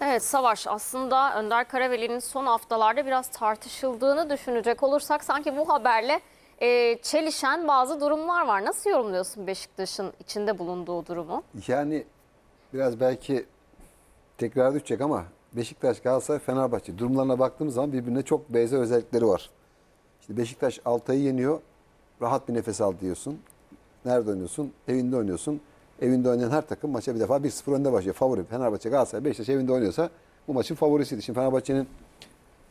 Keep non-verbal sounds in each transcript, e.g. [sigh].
Evet Savaş aslında Önder Karaveli'nin son haftalarda biraz tartışıldığını düşünecek olursak sanki bu haberle e, çelişen bazı durumlar var. Nasıl yorumluyorsun Beşiktaş'ın içinde bulunduğu durumu? Yani biraz belki tekrar düşecek ama Beşiktaş, Galatasaray, Fenerbahçe durumlarına baktığımız zaman birbirine çok benzer özellikleri var. İşte Beşiktaş Altay'ı yeniyor. Rahat bir nefes al diyorsun. Nerede oynuyorsun? Evinde oynuyorsun. Evinde oynayan her takım maça bir defa 1-0 önde başlıyor. Favori Fenerbahçe, Galatasaray, Beşiktaş evinde oynuyorsa bu maçın favorisiydi. Şimdi Fenerbahçe'nin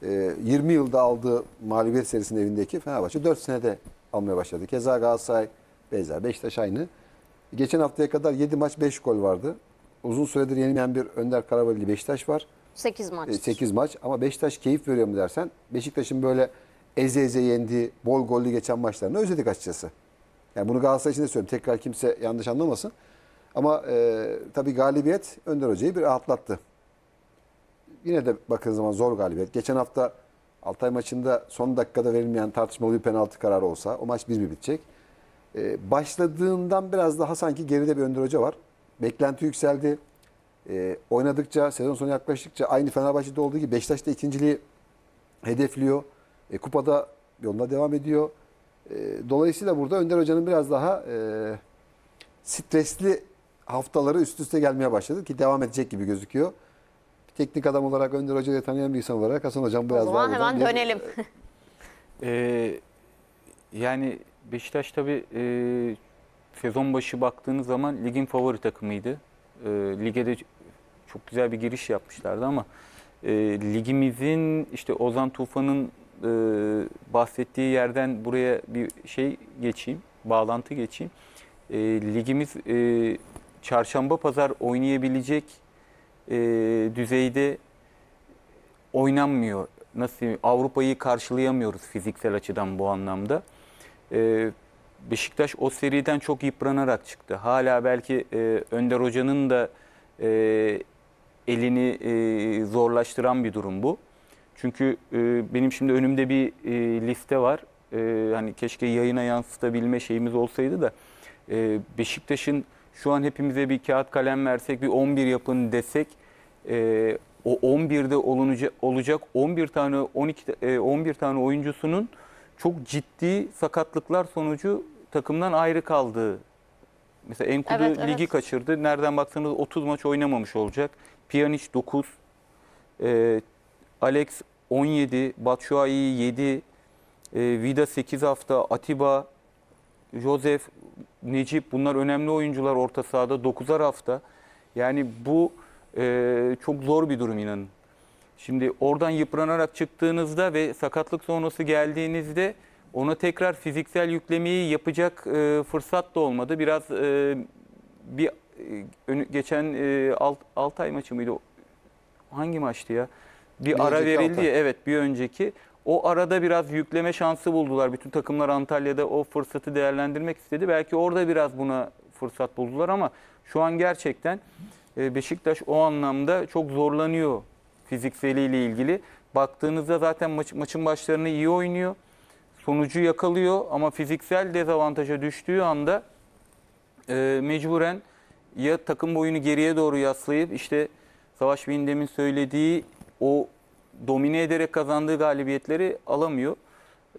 e, 20 yılda aldığı mağlubiyet serisinin evindeki Fenerbahçe 4 senede almaya başladı. Keza Galatasaray, benzer. Beşiktaş aynı. Geçen haftaya kadar 7 maç 5 gol vardı. Uzun süredir yenilmeyen bir Önder Karaveli Beşiktaş var. 8 maç. 8 maç ama Beşiktaş keyif veriyor mu dersen Beşiktaş'ın böyle eze eze yendiği, bol gollü geçen maçlarını özledik açıkçası. Yani bunu Galatasaray için de söylüyorum. Tekrar kimse yanlış anlamasın. Ama e, tabii galibiyet Önder Hoca'yı bir rahatlattı. Yine de bakın zaman zor galibiyet. Geçen hafta Altay maçında son dakikada verilmeyen tartışmalı bir penaltı kararı olsa o maç 1-1 bitecek. E, başladığından biraz daha sanki geride bir Önder Hoca var. Beklenti yükseldi. E, oynadıkça, sezon sonu yaklaştıkça aynı Fenerbahçe'de olduğu gibi Beşiktaş da ikinciliği hedefliyor. E, kupada yoluna devam ediyor. E, dolayısıyla burada Önder Hoca'nın biraz daha e, stresli haftaları üst üste gelmeye başladı ki devam edecek gibi gözüküyor. Teknik adam olarak Önder Hoca'yı tanıyan bir insan olarak Hasan Hocam o biraz zaman daha hemen buradan bir- dönelim. Ee, yani Beşiktaş tabii e, sezon başı baktığınız zaman ligin favori takımıydı. E, lige de çok güzel bir giriş yapmışlardı ama e, ligimizin işte Ozan Tufan'ın e, bahsettiği yerden buraya bir şey geçeyim, bağlantı geçeyim. E, ligimiz e, çarşamba pazar oynayabilecek e, düzeyde oynanmıyor. Nasıl Avrupa'yı karşılayamıyoruz fiziksel açıdan bu anlamda. Ee, Beşiktaş o seriden çok yıpranarak çıktı. Hala belki e, Önder Hoca'nın da e, elini e, zorlaştıran bir durum bu. Çünkü e, benim şimdi önümde bir e, liste var. E, hani keşke yayına yansıtabilme şeyimiz olsaydı da e, Beşiktaş'ın şu an hepimize bir kağıt kalem versek bir 11 yapın desek e, o 11'de olunca, olacak 11 tane 12 ta- e, 11 tane oyuncusunun çok ciddi sakatlıklar sonucu takımdan ayrı kaldığı. Mesela Enkudu Evet, evet. ligi kaçırdı. Nereden baksanız 30 maç oynamamış olacak. Pjanic 9, e, Alex 17, Batshuayi 7, e, Vida 8 hafta, Atiba, Josef, Necip bunlar önemli oyuncular orta sahada 9'ar hafta. Yani bu e, çok zor bir durum inanın. Şimdi oradan yıpranarak çıktığınızda ve sakatlık sonrası geldiğinizde ona tekrar fiziksel yüklemeyi yapacak e, fırsat da olmadı. Biraz e, bir e, geçen e, alt, Altay maçı mıydı? Hangi maçtı ya? Bir, Bir ara verildi Altay. evet bir önceki. O arada biraz yükleme şansı buldular. Bütün takımlar Antalya'da o fırsatı değerlendirmek istedi. Belki orada biraz buna fırsat buldular ama şu an gerçekten e, Beşiktaş o anlamda çok zorlanıyor fizikseliyle ilgili. Baktığınızda zaten maç, maçın başlarını iyi oynuyor. Sonucu yakalıyor ama fiziksel dezavantaja düştüğü anda e, mecburen ya takım boyunu geriye doğru yaslayıp işte Savaş Bey'in demin söylediği o domine ederek kazandığı galibiyetleri alamıyor.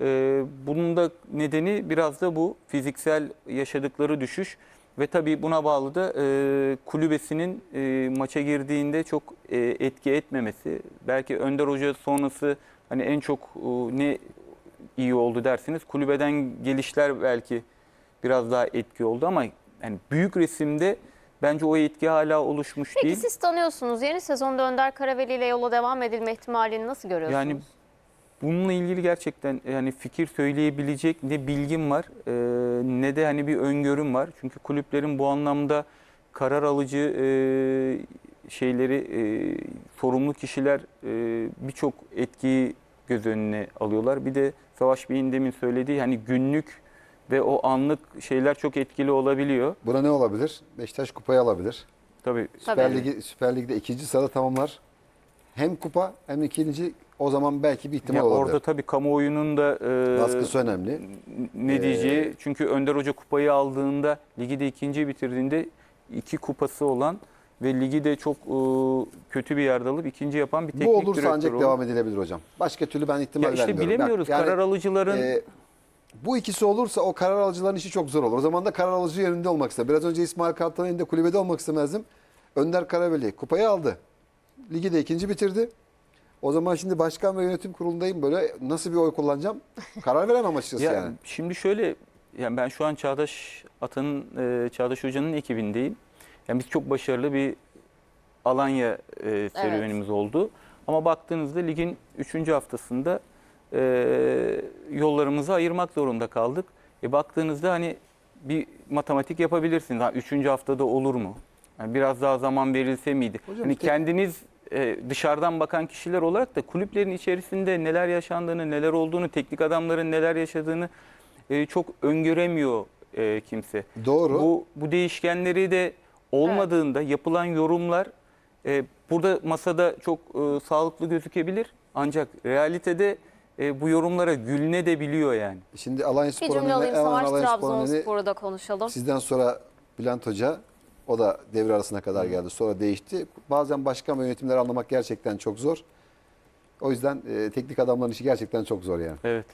E, bunun da nedeni biraz da bu fiziksel yaşadıkları düşüş ve tabii buna bağlı da e, kulübesinin e, maça girdiğinde çok e, etki etmemesi. Belki Önder Hoca sonrası hani en çok e, ne iyi oldu dersiniz. Kulübeden gelişler belki biraz daha etki oldu ama yani büyük resimde bence o etki hala oluşmuş Peki değil. siz tanıyorsunuz. Yeni sezonda Önder Karaveli ile yola devam edilme ihtimalini nasıl görüyorsunuz? Yani bununla ilgili gerçekten yani fikir söyleyebilecek ne bilgim var e, ne de hani bir öngörüm var. Çünkü kulüplerin bu anlamda karar alıcı e, şeyleri e, sorumlu kişiler e, birçok etkiyi göz önüne alıyorlar. Bir de Savaş Bey'in demin söylediği hani günlük ve o anlık şeyler çok etkili olabiliyor. Buna ne olabilir? Beşiktaş kupayı alabilir. Tabii Süper, Tabii. Ligi, Süper Lig'de ikinci sırada tamamlar. Hem kupa hem ikinci o zaman belki bir ihtimal ya olabilir. orada tabii kamuoyunun da e, Baskısı önemli. ne Ee, diyeceği çünkü Önder Hoca kupayı aldığında ligi de ikinci bitirdiğinde iki kupası olan ve ligi de çok e, kötü bir yerde alıp ikinci yapan bir teknik Bu olursa ancak oldu. devam edilebilir hocam. Başka türlü ben ihtimal Ya işte vermiyorum. bilemiyoruz. Yani, karar alıcıların e, bu ikisi olursa o karar alıcıların işi çok zor olur. O zaman da karar alıcı yönünde olmak ister. Biraz önce İsmail Kartal'ın elinde kulübede olmak istemezdim. Önder Karaveli kupayı aldı. Ligi de ikinci bitirdi. O zaman şimdi başkan ve yönetim kurulundayım böyle nasıl bir oy kullanacağım? Karar veremem açıkçası [laughs] Ya yani. Şimdi şöyle, yani ben şu an Çağdaş Atan'ın, e, Çağdaş Hoca'nın ekibindeyim. Yani biz çok başarılı bir Alanya e, serüvenimiz oldu. Ama baktığınızda ligin 3. haftasında e, yollarımızı ayırmak zorunda kaldık. E, baktığınızda hani bir matematik yapabilirsiniz. Ha, 3. haftada olur mu? Yani biraz daha zaman verilse miydi? Hocam hani işte- kendiniz e, dışarıdan bakan kişiler olarak da kulüplerin içerisinde neler yaşandığını, neler olduğunu, teknik adamların neler yaşadığını e, çok öngöremiyor e, kimse. Doğru. Bu, bu değişkenleri de olmadığında yapılan yorumlar e, burada masada çok e, sağlıklı gözükebilir. Ancak realitede e, bu yorumlara gülüne de biliyor yani. Şimdi Alanya Bir Spor'un cümle alayım Savaş Trabzonspor'u da konuşalım. Sizden sonra Bülent Hoca o da devre arasına kadar geldi. Sonra değişti. Bazen başkan ve yönetimleri anlamak gerçekten çok zor. O yüzden e, teknik adamların işi gerçekten çok zor yani. Evet.